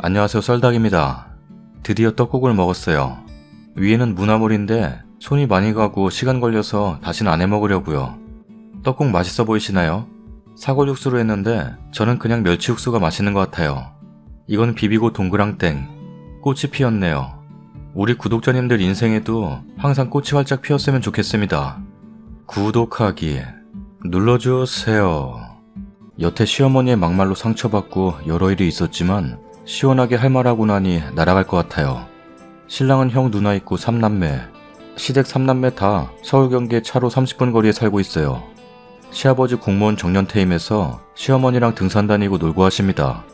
안녕하세요 썰닭입니다. 드디어 떡국을 먹었어요. 위에는 무나물인데 손이 많이 가고 시간 걸려서 다시는 안 해먹으려고요. 떡국 맛있어 보이시나요? 사골 육수로 했는데 저는 그냥 멸치 육수가 맛있는 것 같아요. 이건 비비고 동그랑땡. 꽃이 피었네요. 우리 구독자님들 인생에도 항상 꽃이 활짝 피었으면 좋겠습니다. 구독하기 눌러주세요. 여태 시어머니의 막말로 상처받고 여러 일이 있었지만 시원하게 할 말하고 나니 날아갈 것 같아요. 신랑은 형 누나 있고 3남매. 시댁 3남매 다 서울 경기에 차로 30분 거리에 살고 있어요. 시아버지 공무원 정년퇴임해서 시어머니랑 등산 다니고 놀고 하십니다.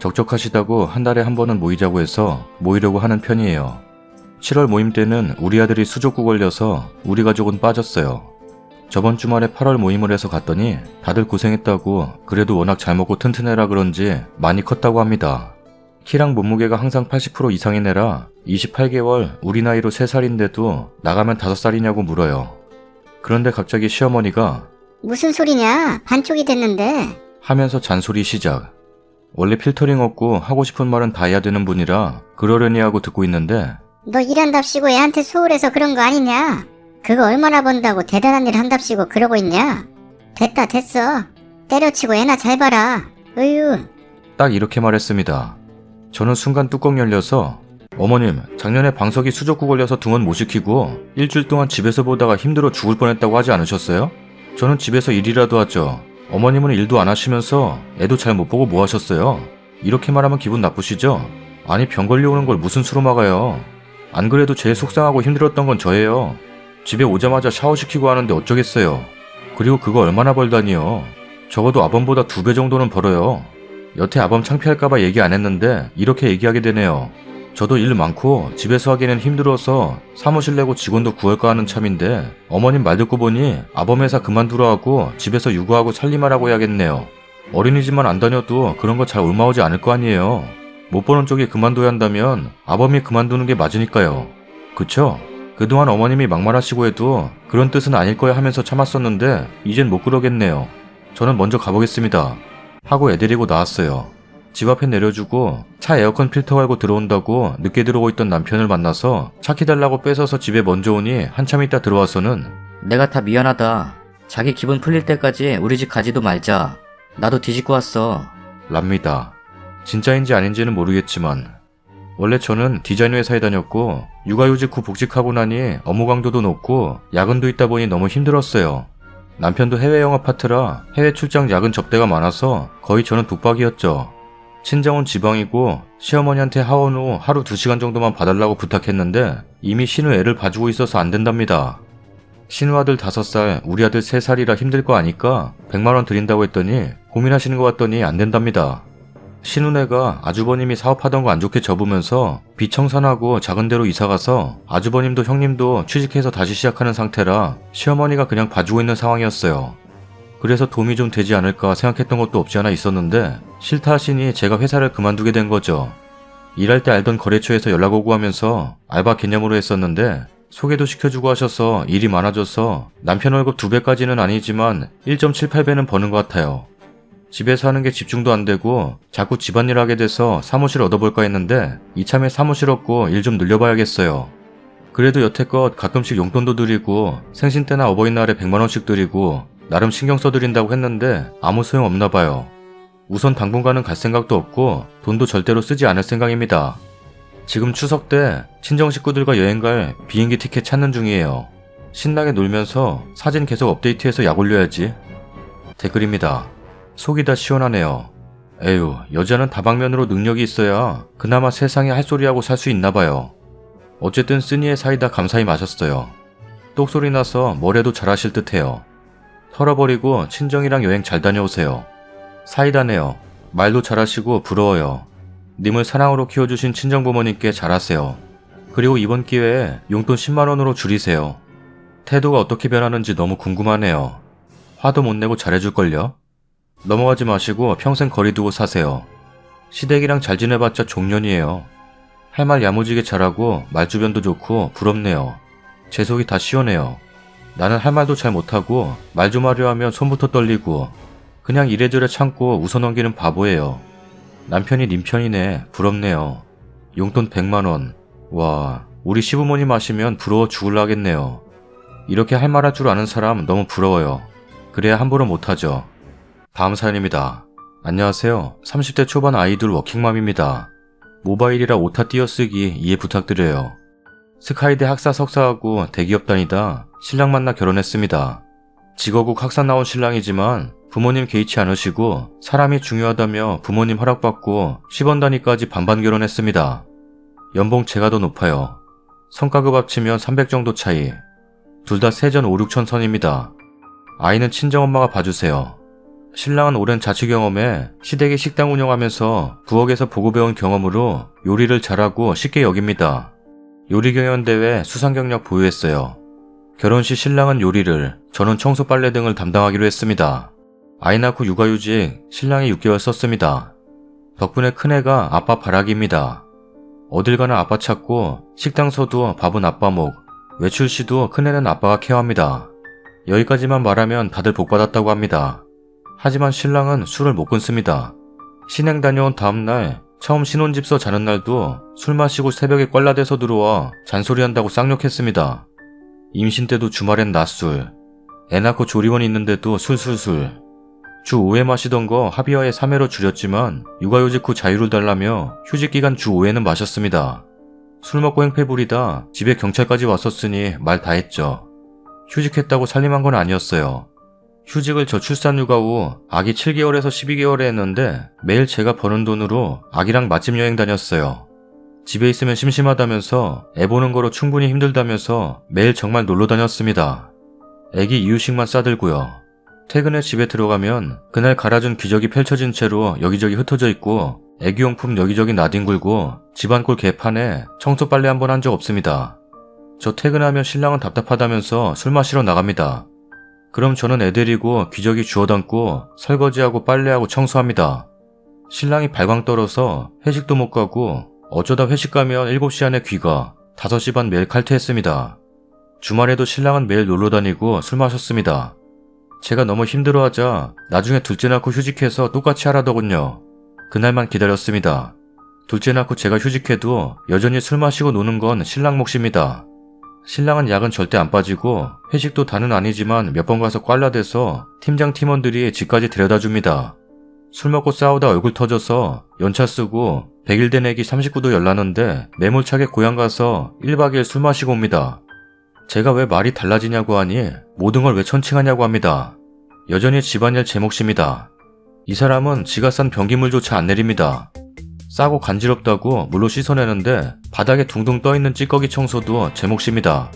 적적하시다고 한 달에 한 번은 모이자고 해서 모이려고 하는 편이에요. 7월 모임 때는 우리 아들이 수족구 걸려서 우리 가족은 빠졌어요. 저번 주말에 8월 모임을 해서 갔더니 다들 고생했다고 그래도 워낙 잘 먹고 튼튼해라 그런지 많이 컸다고 합니다. 키랑 몸무게가 항상 80% 이상인 애라 28개월 우리 나이로 3살인데도 나가면 5살이냐고 물어요. 그런데 갑자기 시어머니가 무슨 소리냐? 반쪽이 됐는데. 하면서 잔소리 시작. 원래 필터링 없고 하고 싶은 말은 다 해야 되는 분이라 그러려니 하고 듣고 있는데 너 일한답시고 애한테 소홀해서 그런 거 아니냐? 그거 얼마나 번다고 대단한 일 한답시고 그러고 있냐? 됐다 됐어. 때려치고 애나 잘 봐라. 으유. 딱 이렇게 말했습니다. 저는 순간 뚜껑 열려서 어머님 작년에 방석이 수족구 걸려서 등원 못 시키고 일주일 동안 집에서 보다가 힘들어 죽을 뻔했다고 하지 않으셨어요? 저는 집에서 일이라도 하죠. 어머님은 일도 안 하시면서 애도 잘 못 보고 뭐 하셨어요? 이렇게 말하면 기분 나쁘시죠? 아니 병 걸려오는 걸 무슨 수로 막아요? 안 그래도 제일 속상하고 힘들었던 건 저예요. 집에 오자마자 샤워시키고 하는데 어쩌겠어요. 그리고 그거 얼마나 벌다니요. 적어도 아범보다 두 배 정도는 벌어요. 여태 아범 창피할까봐 얘기 안 했는데 이렇게 얘기하게 되네요. 저도 일 많고 집에서 하기는 힘들어서 사무실 내고 직원도 구할까 하는 참인데 어머님 말 듣고 보니 아범 회사 그만두라 하고 집에서 육아하고 살림하라고 해야겠네요. 어린이집만 안 다녀도 그런 거 잘 올마오지 않을 거 아니에요. 못 버는 쪽이 그만둬야 한다면 아범이 그만두는 게 맞으니까요. 그쵸? 그동안 어머님이 막말하시고 해도 그런 뜻은 아닐 거야 하면서 참았었는데 이젠 못 그러겠네요. 저는 먼저 가보겠습니다. 하고 애 데리고 나왔어요. 집 앞에 내려주고 차 에어컨 필터 갈고 들어온다고 늦게 들어오고 있던 남편을 만나서 차 키달라고 뺏어서 집에 먼저 오니 한참 있다 들어와서는 내가 다 미안하다. 자기 기분 풀릴 때까지 우리 집 가지도 말자. 나도 뒤집고 왔어. 랍니다. 진짜인지 아닌지는 모르겠지만 원래 저는 디자인 회사에 다녔고 육아휴직 후 복직하고 나니 업무 강도도 높고 야근도 있다 보니 너무 힘들었어요. 남편도 해외 영업 파트라 해외 출장 야근 접대가 많아서 거의 저는 독박이었죠. 친정은 지방이고 시어머니한테 하원 후 하루 2시간 정도만 봐달라고 부탁했는데 이미 신우 애를 봐주고 있어서 안 된답니다. 신우 아들 5살, 우리 아들 3살이라 힘들 거 아니까 100만원 드린다고 했더니 고민하시는 것 같더니 안 된답니다. 신우네가 아주버님이 사업하던 거 안 좋게 접으면서 비청산하고 작은 데로 이사가서 아주버님도 형님도 취직해서 다시 시작하는 상태라 시어머니가 그냥 봐주고 있는 상황이었어요. 그래서 도움이 좀 되지 않을까 생각했던 것도 없지 않아 있었는데 싫다 하시니 제가 회사를 그만두게 된 거죠. 일할 때 알던 거래처에서 연락 오고 하면서 알바 개념으로 했었는데 소개도 시켜주고 하셔서 일이 많아져서 남편 월급 2배까지는 아니지만 1.78배는 버는 것 같아요. 집에서 하는 게 집중도 안 되고 자꾸 집안일 하게 돼서 사무실 얻어볼까 했는데 이참에 사무실 얻고 일 좀 늘려봐야겠어요. 그래도 여태껏 가끔씩 용돈도 드리고 생신 때나 어버이날에 100만원씩 드리고 나름 신경 써드린다고 했는데 아무 소용 없나 봐요. 우선 당분간은 갈 생각도 없고 돈도 절대로 쓰지 않을 생각입니다. 지금 추석 때 친정 식구들과 여행 갈 비행기 티켓 찾는 중이에요. 신나게 놀면서 사진 계속 업데이트해서 약 올려야지. 댓글입니다. 속이 다 시원하네요. 에휴, 여자는 다방면으로 능력이 있어야 그나마 세상에 할 소리하고 살 수 있나 봐요. 어쨌든 쓰니의 사이다 감사히 마셨어요. 똑소리 나서 뭐래도 잘하실 듯해요. 털어버리고 친정이랑 여행 잘 다녀오세요. 사이다네요. 말도 잘하시고 부러워요. 님을 사랑으로 키워주신 친정 부모님께 잘하세요. 그리고 이번 기회에 용돈 10만원으로 줄이세요. 태도가 어떻게 변하는지 너무 궁금하네요. 화도 못 내고 잘해줄걸요? 넘어가지 마시고 평생 거리 두고 사세요. 시댁이랑 잘 지내봤자 종년이에요. 할 말 야무지게 잘하고 말주변도 좋고 부럽네요. 제 속이 다 시원해요. 나는 할 말도 잘 못하고 말 좀 하려 하면 손부터 떨리고 그냥 이래저래 참고 웃어넘기는 바보예요. 남편이 님 편이네. 부럽네요. 용돈 100만원. 와, 우리 시부모님 아시면 부러워 죽을라겠네요. 이렇게 할 말할 줄 아는 사람 너무 부러워요. 그래야 함부로 못하죠. 다음 사연입니다. 안녕하세요. 30대 초반 아이돌 워킹맘입니다. 모바일이라 오타 띄어쓰기 이해 부탁드려요. 스카이대 학사 석사하고 대기업 다니다 신랑 만나 결혼했습니다. 직어국 학사 나온 신랑이지만 부모님 개의치 않으시고 사람이 중요하다며 부모님 허락받고 10원 단위까지 반반 결혼했습니다. 연봉 제가 더 높아요. 성과급 합치면 300 정도 차이. 둘 다 세전 5, 6천 선입니다. 아이는 친정엄마가 봐주세요. 신랑은 오랜 자취 경험에 시댁에 식당 운영하면서 부엌에서 보고 배운 경험으로 요리를 잘하고 쉽게 여깁니다. 요리 경연 대회 수상 경력 보유했어요. 결혼 시 신랑은 요리를, 저는 청소 빨래 등을 담당하기로 했습니다. 아이 낳고 육아휴직 신랑이 6개월 썼습니다. 덕분에 큰애가 아빠 바라기입니다. 어딜 가나 아빠 찾고 식당서도 밥은 아빠 목, 외출 시도 큰애는 아빠가 케어합니다. 여기까지만 말하면 다들 복 받았다고 합니다. 하지만 신랑은 술을 못 끊습니다. 신행 다녀온 다음날 처음 신혼집서 자는 날도 술 마시고 새벽에 꽐라대서 들어와 잔소리한다고 쌍욕했습니다. 임신 때도 주말엔 낮술, 애 낳고 조리원 있는데도 술술술. 주 5회 마시던 거 합의하에 3회로 줄였지만 육아휴직 후 자유를 달라며 휴직 기간 주 5회는 마셨습니다. 술 먹고 행패 부리다 집에 경찰까지 왔었으니 말 다 했죠. 휴직했다고 살림한 건 아니었어요. 휴직을 저 출산 육아 후 아기 7개월에서 12개월에 했는데 매일 제가 버는 돈으로 아기랑 맛집 여행 다녔어요. 집에 있으면 심심하다면서 애 보는 거로 충분히 힘들다면서 매일 정말 놀러 다녔습니다. 애기 이유식만 싸들고요. 퇴근해 집에 들어가면 그날 갈아준 기저귀 펼쳐진 채로 여기저기 흩어져 있고 애기용품 여기저기 나뒹굴고 집안꼴 개판에 청소 빨래 한 번 한 적 없습니다. 저 퇴근하면 신랑은 답답하다면서 술 마시러 나갑니다. 그럼 저는 애 데리고 기저귀 주워 담고 설거지하고 빨래하고 청소합니다. 신랑이 발광 떨어서 회식도 못 가고 어쩌다 회식 가면 7시 안에 귀가 5시 반 매일 칼퇴했습니다. 주말에도 신랑은 매일 놀러 다니고 술 마셨습니다. 제가 너무 힘들어하자 나중에 둘째 낳고 휴직해서 똑같이 하라더군요. 그날만 기다렸습니다. 둘째 낳고 제가 휴직해도 여전히 술 마시고 노는 건 신랑 몫입니다. 신랑은 약은 절대 안 빠지고 회식도 다는 아니지만 몇 번 가서 꽐라대서 팀장 팀원들이 집까지 데려다 줍니다. 술 먹고 싸우다 얼굴 터져서 연차 쓰고 100일 된 애기 39도 열나는데 매몰차게 고향 가서 1박 2일 술 마시고 옵니다. 제가 왜 말이 달라지냐고 하니 모든 걸 왜 천칭하냐고 합니다. 여전히 집안일 제 몫입니다. 이 사람은 지가 싼 변기물조차 안 내립니다. 싸고 간지럽다고 물로 씻어내는데 바닥에 둥둥 떠있는 찌꺼기 청소도 제 몫입니다.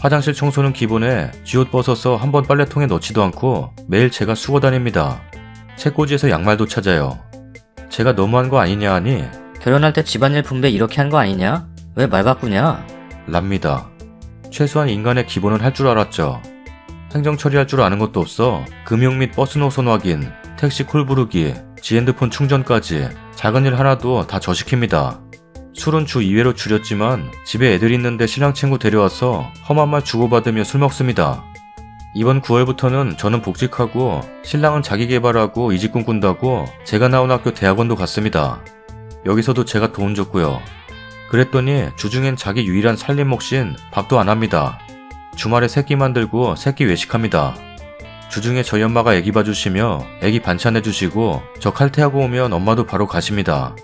화장실 청소는 기본에 쥐옷 벗어서 한 번 빨래통에 넣지도 않고 매일 제가 수고 다닙니다. 책꽂이에서 양말도 찾아요. 제가 너무한 거 아니냐 하니 결혼할 때 집안일 분배 이렇게 한 거 아니냐? 왜 말 바꾸냐? 랍니다. 최소한 인간의 기본은 할 줄 알았죠. 행정 처리할 줄 아는 것도 없어 금융 및 버스 노선 확인, 택시 콜 부르기, 지 핸드폰 충전까지 작은 일 하나도 다 저 시킵니다. 술은 주 2회로 줄였지만 집에 애들 있는데 신랑 친구 데려와서 험한 말 주고받으며 술 먹습니다. 이번 9월부터는 저는 복직하고 신랑은 자기 개발하고 이직 꿈꾼다고 제가 나온 학교 대학원도 갔습니다. 여기서도 제가 돈 줬고요. 그랬더니 주중엔 자기 유일한 살림 몫인 밥도 안 합니다. 주말에 새끼 만들고 새끼 외식합니다. 주중에 저희 엄마가 애기 봐주시며 애기 반찬 해주시고 저 칼퇴하고 오면 엄마도 바로 가십니다.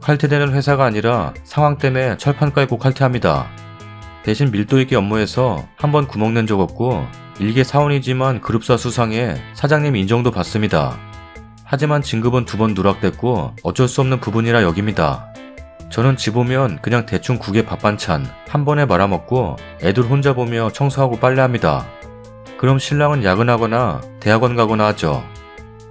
칼퇴되는 회사가 아니라 상황 때문에 철판 깔고 칼퇴합니다. 대신 밀도 있게 업무해서 한 번 구멍 낸 적 없고 일개 사원이지만 그룹사 수상에 사장님 인정도 받습니다. 하지만 진급은 두 번 누락됐고 어쩔 수 없는 부분이라 여깁니다. 저는 집 오면 그냥 대충 국에 밥 반찬 한 번에 말아먹고 애들 혼자 보며 청소하고 빨래합니다. 그럼 신랑은 야근하거나 대학원 가거나 하죠.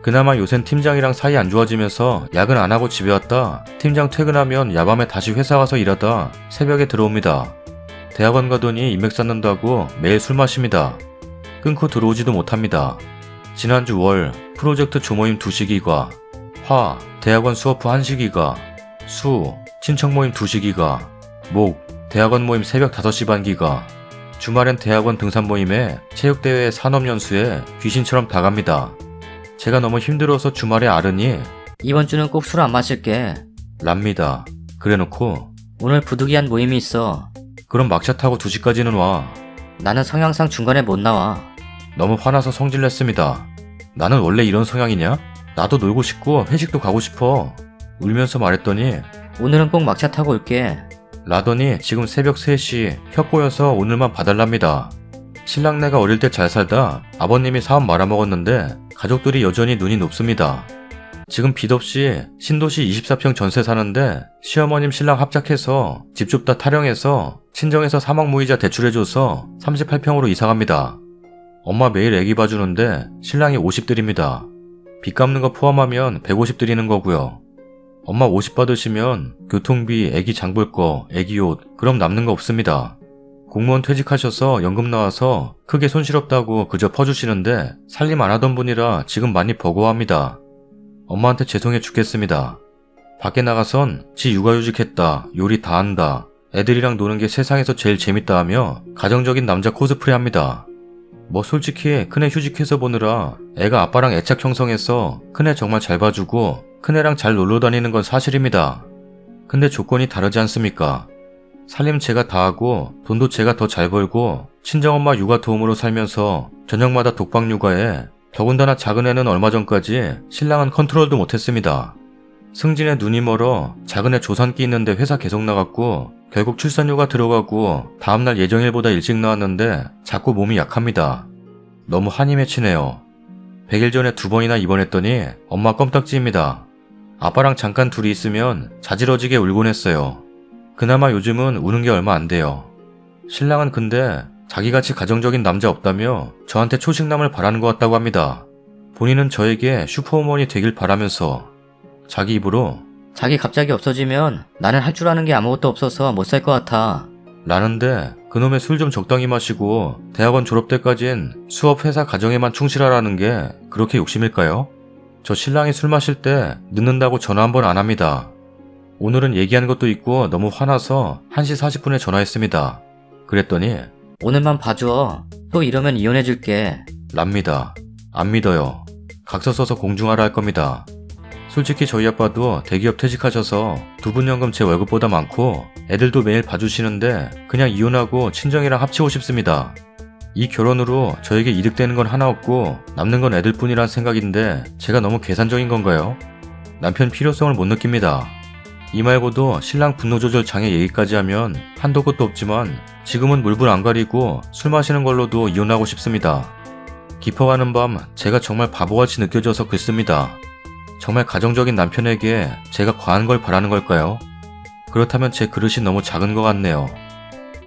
그나마 요샌 팀장이랑 사이 안 좋아지면서 야근 안 하고 집에 왔다 팀장 퇴근하면 야밤에 다시 회사 가서 일하다 새벽에 들어옵니다. 대학원 가더니 인맥 쌓는다고 매일 술 마십니다. 끊고 들어오지도 못합니다. 지난주 월 프로젝트 조모임 2시기가 화 대학원 수업 후 1시기가 수 친척 모임 2시기가 목 대학원 모임 새벽 5시 반기가 주말엔 대학원 등산 모임에 체육대회 산업연수에 귀신처럼 다 갑니다. 제가 너무 힘들어서 주말에 아르니 이번 주는 꼭 술 안 마실게. 랍니다. 그래놓고 오늘 부득이한 모임이 있어. 그럼 막차 타고 2시까지는 와. 나는 성향상 중간에 못 나와. 너무 화나서 성질냈습니다. 나는 원래 이런 성향이냐? 나도 놀고 싶고 회식도 가고 싶어. 울면서 말했더니 오늘은 꼭 막차 타고 올게. 라더니 지금 새벽 3시 혀 꼬여서 오늘만 봐달랍니다. 신랑네가 어릴 때 잘 살다 아버님이 사업 말아먹었는데 가족들이 여전히 눈이 높습니다. 지금 빚 없이 신도시 24평 전세 사는데 시어머님 신랑 합작해서 집 줍다 타령해서 친정에서 사막 무이자 대출해줘서 38평으로 이사갑니다. 엄마 매일 애기 봐주는데 신랑이 50 드립니다. 빚 갚는 거 포함하면 150 드리는 거고요. 엄마 50 받으시면 교통비, 애기 장볼 거, 애기 옷, 그럼 남는 거 없습니다. 공무원 퇴직하셔서 연금 나와서 크게 손실 없다고 그저 퍼주시는데 살림 안 하던 분이라 지금 많이 버거워합니다. 엄마한테 죄송해 죽겠습니다. 밖에 나가선 지 육아휴직했다, 요리 다 한다, 애들이랑 노는 게 세상에서 제일 재밌다 하며 가정적인 남자 코스프레 합니다. 뭐 솔직히 큰애 휴직해서 보느라 애가 아빠랑 애착 형성해서 큰애 정말 잘 봐주고 큰애랑 잘 놀러 다니는 건 사실입니다. 근데 조건이 다르지 않습니까? 살림 제가 다 하고 돈도 제가 더 잘 벌고 친정엄마 육아 도움으로 살면서 저녁마다 독박 육아에 더군다나 작은 애는 얼마 전까지 신랑은 컨트롤도 못했습니다. 승진에 눈이 멀어 작은 애 조산기 있는데 회사 계속 나갔고 결국 출산휴가 들어가고 다음날 예정일보다 일찍 나왔는데 자꾸 몸이 약합니다. 너무 한이 맺히네요. 100일 전에 두 번이나 입원했더니 엄마 껌딱지입니다. 아빠랑 잠깐 둘이 있으면 자지러지게 울곤 했어요. 그나마 요즘은 우는 게 얼마 안 돼요. 신랑은 근데 자기같이 가정적인 남자 없다며 저한테 초식남을 바라는 것 같다고 합니다. 본인은 저에게 슈퍼우먼이 되길 바라면서 자기 입으로 자기 갑자기 없어지면 나는 할 줄 아는 게 아무것도 없어서 못 살 것 같아. 라는데 그놈의 술 좀 적당히 마시고 대학원 졸업 때까진 수업 회사 가정에만 충실하라는 게 그렇게 욕심일까요? 저 신랑이 술 마실 때 늦는다고 전화 한 번 안 합니다. 오늘은 얘기하는 것도 있고 너무 화나서 1시 40분에 전화했습니다. 그랬더니 오늘만 봐줘. 또 이러면 이혼해줄게. 랍니다. 안 믿어요. 각서 써서 공중하라 할 겁니다. 솔직히 저희 아빠도 대기업 퇴직하셔서 두분 연금 제 월급보다 많고 애들도 매일 봐주시는데 그냥 이혼하고 친정이랑 합치고 싶습니다. 이 결혼으로 저에게 이득되는 건 하나 없고 남는 건 애들 뿐이란 생각인데 제가 너무 계산적인 건가요? 남편 필요성을 못 느낍니다. 이 말고도 신랑 분노 조절 장애 얘기까지 하면 한도 끝도 없지만 지금은 물불 안 가리고 술 마시는 걸로도 이혼하고 싶습니다. 깊어가는 밤 제가 정말 바보같이 느껴져서 글씁니다. 정말 가정적인 남편에게 제가 과한 걸 바라는 걸까요? 그렇다면 제 그릇이 너무 작은 것 같네요.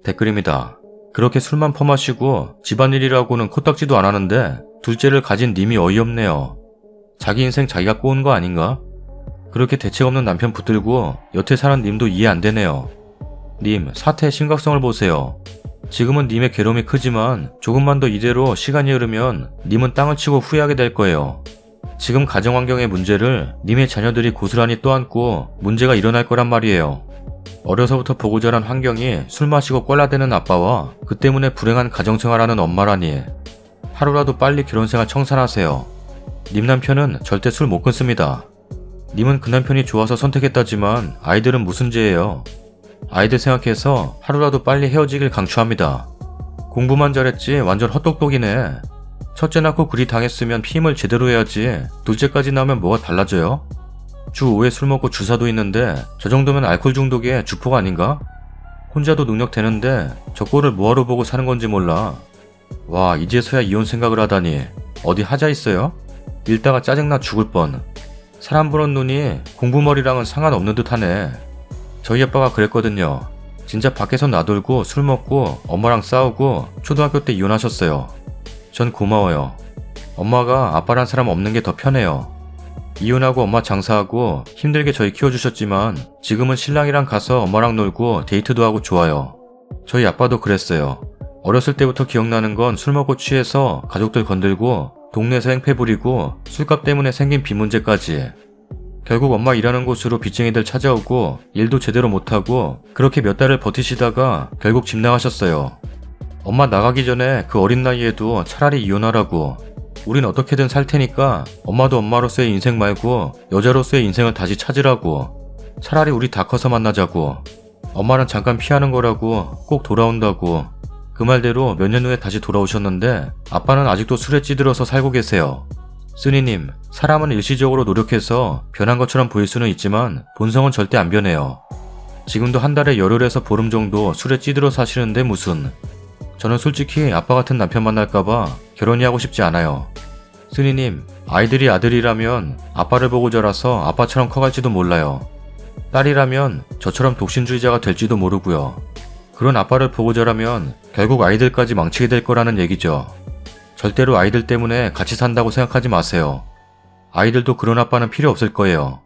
댓글입니다. 그렇게 술만 퍼마시고 집안일이라고는 코딱지도 안 하는데 둘째를 가진 님이 어이없네요. 자기 인생 자기가 꼬은 거 아닌가? 그렇게 대책 없는 남편 붙들고 여태 사는 님도 이해 안 되네요. 님, 사태의 심각성을 보세요. 지금은 님의 괴로움이 크지만 조금만 더 이대로 시간이 흐르면 님은 땅을 치고 후회하게 될 거예요. 지금 가정 환경의 문제를 님의 자녀들이 고스란히 떠안고 문제가 일어날 거란 말이에요. 어려서부터 보고 자란 환경이 술 마시고 꼴라대는 아빠와 그 때문에 불행한 가정생활하는 엄마라니 하루라도 빨리 결혼생활 청산하세요. 님 남편은 절대 술 못 끊습니다. 님은 그 남편이 좋아서 선택했다지만 아이들은 무슨 죄예요? 아이들 생각해서 하루라도 빨리 헤어지길 강추합니다. 공부만 잘했지 완전 헛똑똑이네. 첫째 낳고 그리 당했으면 피임을 제대로 해야지 둘째까지 나오면 뭐가 달라져요? 주 5회 술 먹고 주사도 있는데 저 정도면 알코올 중독의 주포가 아닌가? 혼자도 능력 되는데 저 꼴을 뭐하러 보고 사는 건지 몰라. 와 이제서야 이혼 생각을 하다니 어디 하자 있어요? 읽다가 짜증나 죽을 뻔. 사람 보는 눈이 공부머리랑은 상관없는 듯 하네. 저희 아빠가 그랬거든요. 진짜 밖에서 나돌고 술 먹고 엄마랑 싸우고 초등학교 때 이혼하셨어요. 전 고마워요. 엄마가 아빠란 사람 없는 게 더 편해요. 이혼하고 엄마 장사하고 힘들게 저희 키워주셨지만 지금은 신랑이랑 가서 엄마랑 놀고 데이트도 하고 좋아요. 저희 아빠도 그랬어요. 어렸을 때부터 기억나는 건 술 먹고 취해서 가족들 건들고 동네에서 행패 부리고 술값 때문에 생긴 빚 문제까지. 결국 엄마 일하는 곳으로 빚쟁이들 찾아오고 일도 제대로 못하고 그렇게 몇 달을 버티시다가 결국 집 나가셨어요. 엄마 나가기 전에 그 어린 나이에도 차라리 이혼하라고 우린 어떻게든 살 테니까 엄마도 엄마로서의 인생 말고 여자로서의 인생을 다시 찾으라고. 차라리 우리 다 커서 만나자고. 엄마는 잠깐 피하는 거라고 꼭 돌아온다고. 그 말대로 몇 년 후에 다시 돌아오셨는데 아빠는 아직도 술에 찌들어서 살고 계세요. 쓰니님, 사람은 일시적으로 노력해서 변한 것처럼 보일 수는 있지만 본성은 절대 안 변해요. 지금도 한 달에 열흘에서 보름 정도 술에 찌들어 사시는데 무슨. 저는 솔직히 아빠 같은 남편 만날까봐 결혼이 하고 싶지 않아요. 쓰니님, 아이들이 아들이라면 아빠를 보고 자라서 아빠처럼 커갈지도 몰라요. 딸이라면 저처럼 독신주의자가 될지도 모르고요. 그런 아빠를 보고 자라면 결국 아이들까지 망치게 될 거라는 얘기죠. 절대로 아이들 때문에 같이 산다고 생각하지 마세요. 아이들도 그런 아빠는 필요 없을 거예요.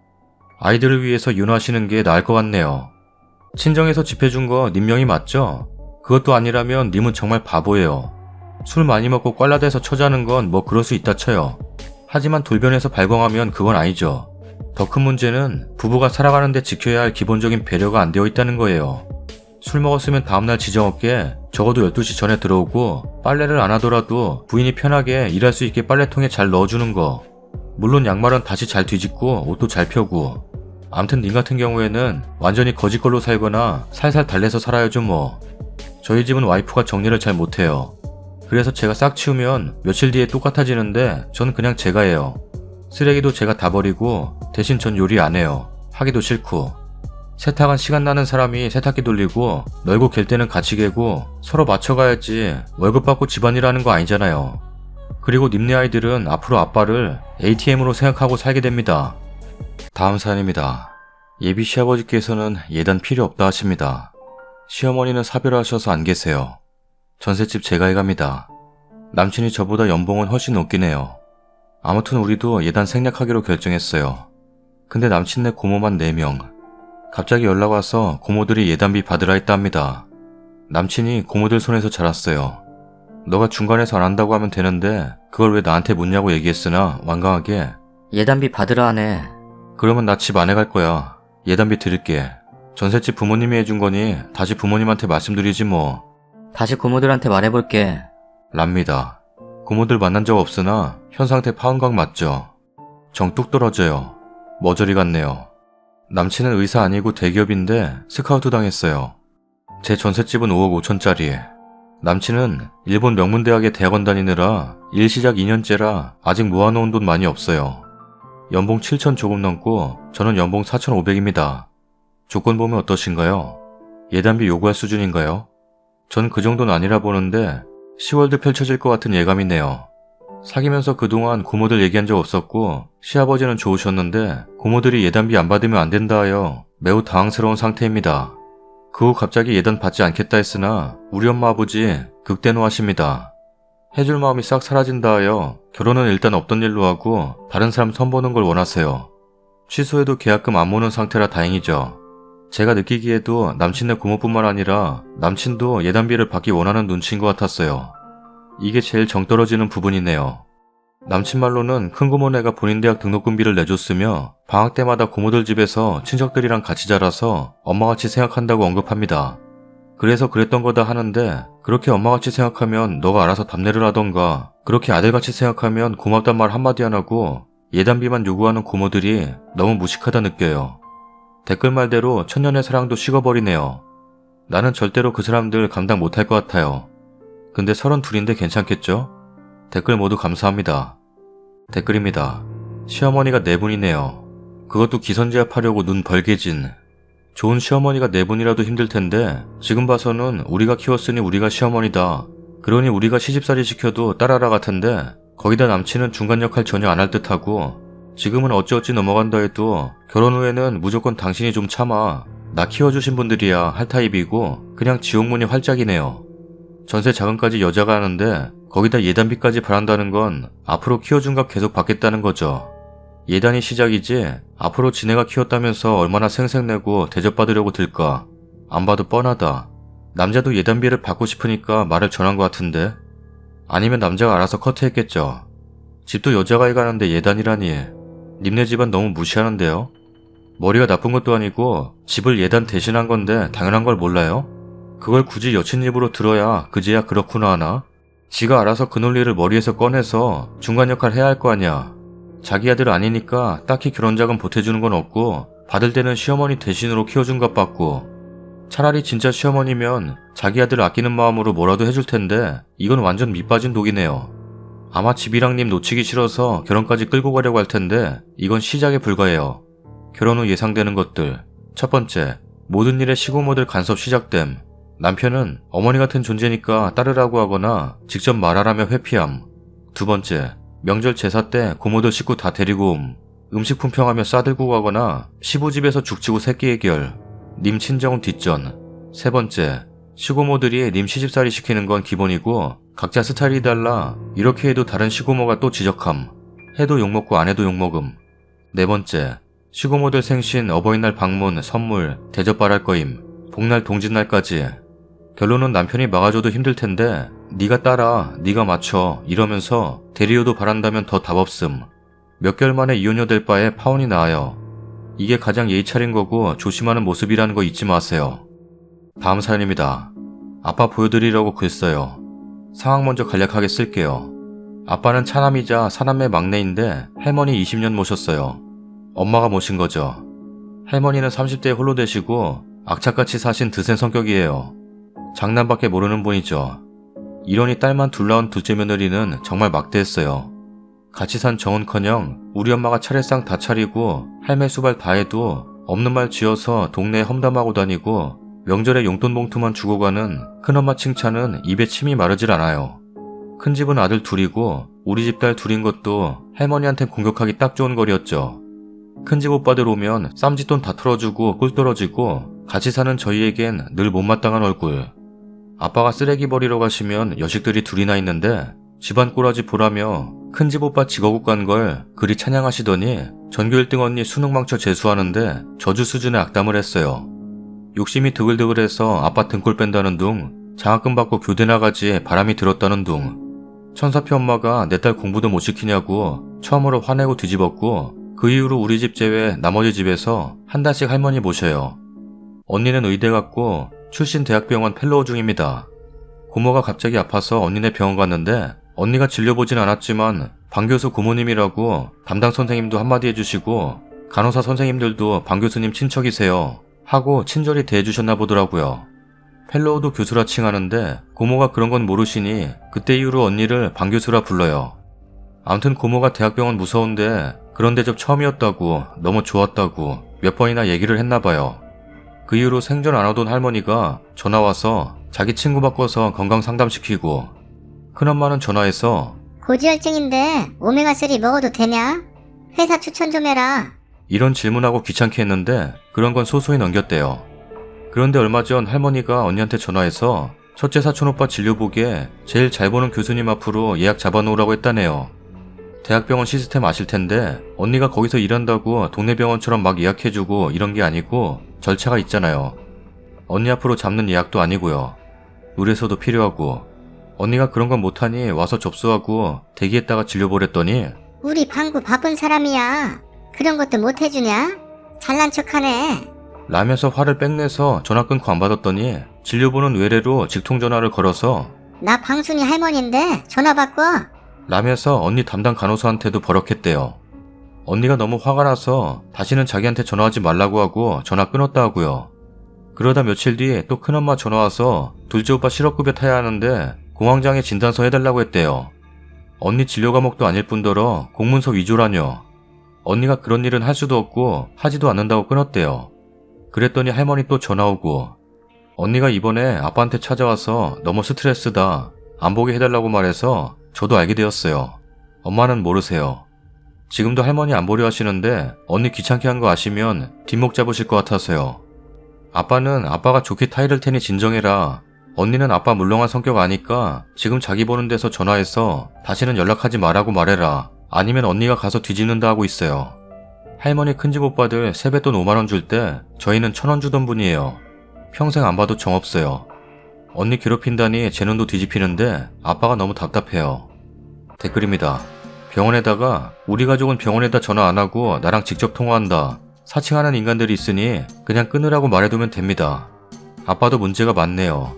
아이들을 위해서 윤화하시는 게 나을 것 같네요. 친정에서 집해준 거 님 명이 맞죠? 그것도 아니라면 님은 정말 바보예요. 술 많이 먹고 꽐라대서 처자는 건 뭐 그럴 수 있다 쳐요. 하지만 돌변해서 발광하면 그건 아니죠. 더 큰 문제는 부부가 살아가는데 지켜야 할 기본적인 배려가 안 되어 있다는 거예요. 술 먹었으면 다음날 지정 없게 적어도 12시 전에 들어오고 빨래를 안 하더라도 부인이 편하게 일할 수 있게 빨래통에 잘 넣어주는 거. 물론 양말은 다시 잘 뒤집고 옷도 잘 펴고. 암튼 님 같은 경우에는 완전히 거짓걸로 살거나 살살 달래서 살아야죠 뭐. 저희 집은 와이프가 정리를 잘 못해요. 그래서 제가 싹 치우면 며칠 뒤에 똑같아지는데 전 그냥 제가 해요. 쓰레기도 제가 다 버리고 대신 전 요리 안 해요. 하기도 싫고. 세탁은 시간 나는 사람이 세탁기 돌리고 널고 갤 때는 같이 개고 서로 맞춰가야지 월급 받고 집안일 하는 거 아니잖아요. 그리고 님네 아이들은 앞으로 아빠를 ATM으로 생각하고 살게 됩니다. 다음 사연입니다. 예비 시아버지께서는 예단 필요 없다 하십니다. 시어머니는 사별하셔서 안 계세요. 전셋집 제가 해갑니다. 남친이 저보다 연봉은 훨씬 높긴 해요. 아무튼 우리도 예단 생략하기로 결정했어요. 근데 남친네 고모만 4명. 갑자기 연락 와서 고모들이 예단비 받으라 했다 합니다. 남친이 고모들 손에서 자랐어요. 너가 중간에서 안 한다고 하면 되는데 그걸 왜 나한테 묻냐고 얘기했으나 완강하게 예단비 받으라 하네. 그러면 나 집안해갈 거야. 예단비 드릴게. 전셋집 부모님이 해준 거니 다시 부모님한테 말씀드리지 뭐. 다시 고모들한테 말해볼게. 랍니다. 고모들 만난 적 없으나 현 상태 파은각 맞죠? 정 뚝 떨어져요. 머저리 같네요. 남친은 의사 아니고 대기업인데 스카우트 당했어요. 제 전셋집은 5억 5천짜리. 남친은 일본 명문대학에 대학원 다니느라 일 시작 2년째라 아직 모아놓은 돈 많이 없어요. 연봉 7천 조금 넘고 저는 연봉 4,500입니다. 조건 보면 어떠신가요? 예단비 요구할 수준인가요? 전 그 정도는 아니라 보는데 10월도 펼쳐질 것 같은 예감이네요. 사귀면서 그동안 고모들 얘기한 적 없었고 시아버지는 좋으셨는데 고모들이 예단비 안 받으면 안 된다 하여 매우 당황스러운 상태입니다. 그 후 갑자기 예단 받지 않겠다 했으나 우리 엄마 아버지 극대노하십니다. 해줄 마음이 싹 사라진다 하여 결혼은 일단 없던 일로 하고 다른 사람 선보는 걸 원하세요. 취소해도 계약금 안 모는 상태라 다행이죠. 제가 느끼기에도 남친네 고모뿐만 아니라 남친도 예단비를 받기 원하는 눈치인 것 같았어요. 이게 제일 정 떨어지는 부분이네요. 남친 말로는 큰 고모네가 본인 대학 등록금비를 내줬으며 방학 때마다 고모들 집에서 친척들이랑 같이 자라서 엄마같이 생각한다고 언급합니다. 그래서 그랬던 거다 하는데 그렇게 엄마같이 생각하면 너가 알아서 답례를 하던가 그렇게 아들같이 생각하면 고맙단 말 한마디 안 하고 예단비만 요구하는 고모들이 너무 무식하다 느껴요. 댓글 말대로 천년의 사랑도 식어버리네요. 나는 절대로 그 사람들 감당 못할 것 같아요. 근데 서른 둘인데 괜찮겠죠? 댓글 모두 감사합니다. 댓글입니다. 시어머니가 네 분이네요. 그것도 기선제압하려고 눈 벌게진. 좋은 시어머니가 네 분이라도 힘들 텐데 지금 봐서는 우리가 키웠으니 우리가 시어머니다. 그러니 우리가 시집살이 시켜도 딸아라 같은데 거기다 남친은 중간 역할 전혀 안 할 듯하고 지금은 어찌어찌 넘어간다 해도 결혼 후에는 무조건 당신이 좀 참아. 나 키워주신 분들이야 할 타입이고 그냥 지옥문이 활짝이네요. 전세 자금까지 여자가 하는데 거기다 예단비까지 바란다는 건 앞으로 키워준 값 계속 받겠다는 거죠. 예단이 시작이지 앞으로 지네가 키웠다면서 얼마나 생색내고 대접받으려고 들까. 안 봐도 뻔하다. 남자도 예단비를 받고 싶으니까 말을 전한 것 같은데. 아니면 남자가 알아서 커트했겠죠. 집도 여자가 해가는데 예단이라니. 님네 집안 너무 무시하는데요. 머리가 나쁜 것도 아니고 집을 예단 대신한 건데 당연한 걸 몰라요? 그걸 굳이 여친 입으로 들어야 그제야 그렇구나 하나? 지가 알아서 그 논리를 머리에서 꺼내서 중간 역할 해야 할 거 아니야. 자기 아들 아니니까 딱히 결혼 자금 보태주는 건 없고 받을 때는 시어머니 대신으로 키워준 것 받고 차라리 진짜 시어머니면 자기 아들 아끼는 마음으로 뭐라도 해줄 텐데 이건 완전 밑빠진 독이네요. 아마 집이랑님 놓치기 싫어서 결혼까지 끌고 가려고 할 텐데 이건 시작에 불과해요. 결혼 후 예상되는 것들. 첫 번째, 모든 일에 시고모들 간섭 시작됨. 남편은 어머니 같은 존재니까 따르라고 하거나 직접 말하라며 회피함. 두 번째, 명절 제사 때 고모들 식구 다 데리고 옴. 음식 품평하며 싸들고 가거나 시부집에서 죽치고 새끼 해결. 님 친정은 뒷전. 세 번째, 시고모들이 님 시집살이 시키는 건 기본이고 각자 스타일이 달라 이렇게 해도 다른 시고모가 또 지적함. 해도 욕먹고 안 해도 욕먹음. 네 번째, 시고모들 생신, 어버이날 방문, 선물, 대접 바랄 거임. 복날 동짓날까지. 결론은 남편이 막아줘도 힘들 텐데 네가 따라, 네가 맞춰 이러면서 대리어도 바란다면 더 답 없음. 몇 개월 만에 이혼녀 될 바에 파혼이 나아요. 이게 가장 예의 차린 거고 조심하는 모습이라는 거 잊지 마세요. 다음 사연입니다. 아빠 보여드리려고 글 써요. 상황 먼저 간략하게 쓸게요. 아빠는 차남이자 사남매 막내인데 할머니 20년 모셨어요. 엄마가 모신 거죠. 할머니는 30대에 홀로 되시고 악착같이 사신 드센 성격이에요. 장난밖에 모르는 분이죠. 이러니 딸만 둘 낳은 둘째 며느리는 정말 막대했어요. 같이 산 정은커녕 우리 엄마가 차례상 다 차리고 할매 수발 다 해도 없는 말 지어서 동네에 험담하고 다니고 명절에 용돈 봉투만 주고 가는 큰엄마 칭찬은 입에 침이 마르질 않아요. 큰 집은 아들 둘이고 우리 집 딸 둘인 것도 할머니한테 공격하기 딱 좋은 거리였죠. 큰집 오빠들 오면 쌈짓돈 다 털어주고 꿀 떨어지고 같이 사는 저희에겐 늘 못마땅한 얼굴. 아빠가 쓰레기 버리러 가시면 여식들이 둘이나 있는데 집안 꼬라지 보라며 큰집 오빠 직업국 간 걸 그리 찬양하시더니 전교 1등 언니 수능 망쳐 재수하는데 저주 수준의 악담을 했어요. 욕심이 드글드글해서 아빠 등골 뺀다는 둥, 장학금 받고 교대 나가지 바람이 들었다는 둥. 천사표 엄마가 내 딸 공부도 못 시키냐고 처음으로 화내고 뒤집었고 그 이후로 우리 집 제외 나머지 집에서 한 달씩 할머니 모셔요. 언니는 의대 갔고 출신 대학병원 펠로우 중입니다. 고모가 갑자기 아파서 언니네 병원 갔는데 언니가 진료보진 않았지만 방 교수 고모님이라고 담당 선생님도 한마디 해주시고 간호사 선생님들도 방 교수님 친척이세요 하고 친절히 대해주셨나 보더라고요. 펠로우도 교수라 칭하는데 고모가 그런 건 모르시니 그때 이후로 언니를 방 교수라 불러요. 암튼 고모가 대학병원 무서운데 그런 대접 처음이었다고 너무 좋았다고 몇 번이나 얘기를 했나 봐요. 그 이후로 생전 안 오던 할머니가 전화 와서 자기 친구 바꿔서 건강 상담시키고 큰엄마는 전화해서 고지혈증인데 오메가3 먹어도 되냐? 회사 추천 좀 해라. 이런 질문하고 귀찮게 했는데 그런 건 소소히 넘겼대요. 그런데 얼마 전 할머니가 언니한테 전화해서 첫째 사촌 오빠 진료 보기에 제일 잘 보는 교수님 앞으로 예약 잡아놓으라고 했다네요. 대학병원 시스템 아실 텐데 언니가 거기서 일한다고 동네 병원처럼 막 예약해주고 이런 게 아니고 절차가 있잖아요. 언니 앞으로 잡는 예약도 아니고요. 의뢰서도 필요하고 언니가 그런 건 못하니 와서 접수하고 대기했다가 진료 보랬더니 우리 방구 바쁜 사람이야. 그런 것도 못 해주냐? 잘난 척하네. 라면서 화를 빽내서 전화 끊고 안 받았더니 진료보는 외래로 직통 전화를 걸어서 나 방순이 할머니인데 전화 바꿔. 라면서 언니 담당 간호사한테도 버럭했대요. 언니가 너무 화가 나서 다시는 자기한테 전화하지 말라고 하고 전화 끊었다 하고요. 그러다 며칠 뒤에 또 큰엄마 전화 와서 둘째 오빠 실업급여 타야 하는데 공황장애 진단서 해달라고 했대요. 언니 진료 과목도 아닐 뿐더러 공문서 위조라뇨. 언니가 그런 일은 할 수도 없고 하지도 않는다고 끊었대요. 그랬더니 할머니 또 전화 오고 언니가 이번에 아빠한테 찾아와서 너무 스트레스다. 안 보게 해달라고 말해서 저도 알게 되었어요. 엄마는 모르세요. 지금도 할머니 안 보려 하시는데 언니 귀찮게 한 거 아시면 뒷목 잡으실 것 같아서요. 아빠는 아빠가 좋게 타이를 테니 진정해라. 언니는 아빠 물렁한 성격 아니까 지금 자기 보는 데서 전화해서 다시는 연락하지 말라고 말해라. 아니면 언니가 가서 뒤집는다 하고 있어요. 할머니 큰집 오빠들 세뱃돈 5만원 줄 때 저희는 천원 주던 분이에요. 평생 안 봐도 정없어요. 언니 괴롭힌다니 제 눈도 뒤집히는데 아빠가 너무 답답해요. 댓글입니다. 병원에다가 우리 가족은 병원에다 전화 안 하고 나랑 직접 통화한다. 사칭하는 인간들이 있으니 그냥 끊으라고 말해두면 됩니다. 아빠도 문제가 많네요.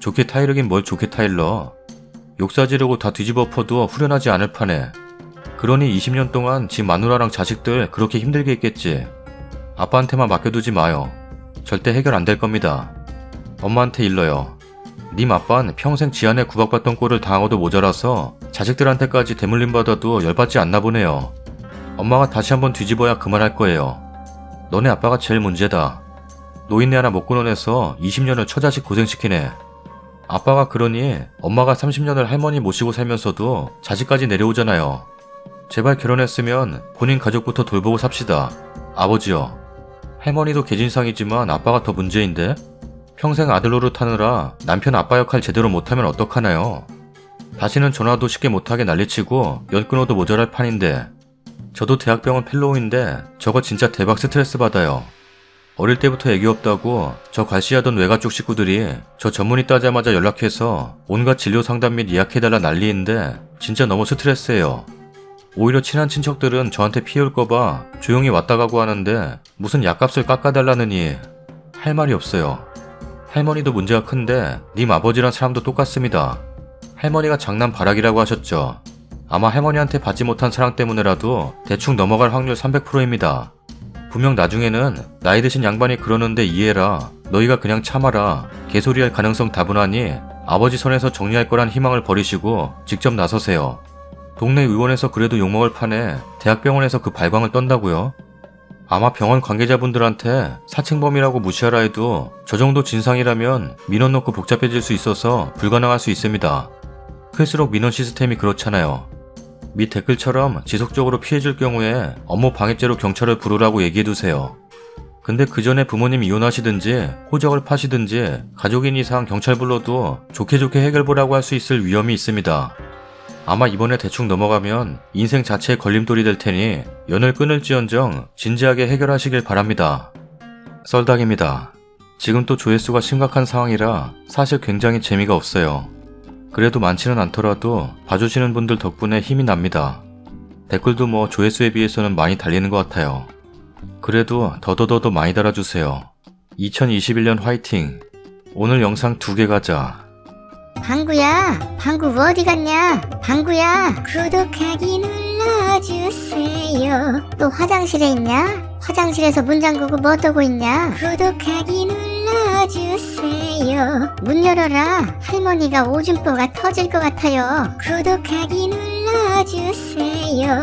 좋게 타이르긴 뭘 좋게 타일러. 욕사 지르고 다 뒤집어 엎어도 후련하지 않을 판에. 그러니 20년 동안 지 마누라랑 자식들 그렇게 힘들게 했겠지. 아빠한테만 맡겨두지 마요. 절대 해결 안 될 겁니다. 엄마한테 일러요. 님 아빤 평생 지안에 구박받던 꼴을 당하고도 모자라서 자식들한테까지 대물림 받아도 열받지 않나 보네요. 엄마가 다시 한번 뒤집어야 그만할 거예요. 너네 아빠가 제일 문제다. 노인네 하나 못 끊어내서 20년을 처자식 고생시키네. 아빠가 그러니 엄마가 30년을 할머니 모시고 살면서도 자식까지 내려오잖아요. 제발 결혼했으면 본인 가족부터 돌보고 삽시다. 아버지요. 할머니도 개진상이지만 아빠가 더 문제인데? 평생 아들 노릇하느라 남편 아빠 역할 제대로 못하면 어떡하나요? 다시는 전화도 쉽게 못하게 난리치고 연 끊어도 모자랄 판인데 저도 대학병원 펠로우인데 저거 진짜 대박 스트레스 받아요. 어릴 때부터 애기 없다고 저 괄시하던 외가 쪽 식구들이 저 전문의 따자마자 연락해서 온갖 진료 상담 및 예약해달라 난리인데 진짜 너무 스트레스예요. 오히려 친한 친척들은 저한테 피해올까봐 조용히 왔다 가고 하는데 무슨 약값을 깎아달라느니 할 말이 없어요. 할머니도 문제가 큰데 님 아버지란 사람도 똑같습니다. 할머니가 장난 바라기라고 하셨죠. 아마 할머니한테 받지 못한 사랑 때문에라도 대충 넘어갈 확률 300%입니다. 분명 나중에는 나이 드신 양반이 그러는데 이해라. 너희가 그냥 참아라. 개소리할 가능성 다분하니 아버지 손에서 정리할 거란 희망을 버리시고 직접 나서세요. 동네 의원에서 그래도 욕먹을 판에 대학병원에서 그 발광을 떤다고요? 아마 병원 관계자분들한테 사칭범이라고 무시하라 해도 저 정도 진상이라면 민원 넣고 복잡해질 수 있어서 불가능할 수 있습니다. 클수록 민원 시스템이 그렇잖아요. 밑 댓글처럼 지속적으로 피해줄 경우에 업무 방해죄로 경찰을 부르라고 얘기해두세요. 근데 그 전에 부모님 이혼하시든지 호적을 파시든지 가족인 이상 경찰 불러도 좋게 좋게 해결보라고 할 수 있을 위험이 있습니다. 아마 이번에 대충 넘어가면 인생 자체에 걸림돌이 될 테니 연을 끊을지언정 진지하게 해결하시길 바랍니다. 썰닭입니다. 지금 또 조회수가 심각한 상황이라 사실 굉장히 재미가 없어요. 그래도 많지는 않더라도 봐주시는 분들 덕분에 힘이 납니다. 댓글도 뭐 조회수에 비해서는 많이 달리는 것 같아요. 그래도 더더더더 많이 달아주세요. 2021년 화이팅! 오늘 영상 두 개 가자. 방구야, 방구 어디 갔냐? 방구야, 구독하기 눌러주세요. 또 화장실에 있냐? 화장실에서 문 잠그고 뭐 떠고 있냐? 구독하기 눌러주세요. 문 열어라. 할머니가 오줌보가 터질 것 같아요. 구독하기 눌러주세요.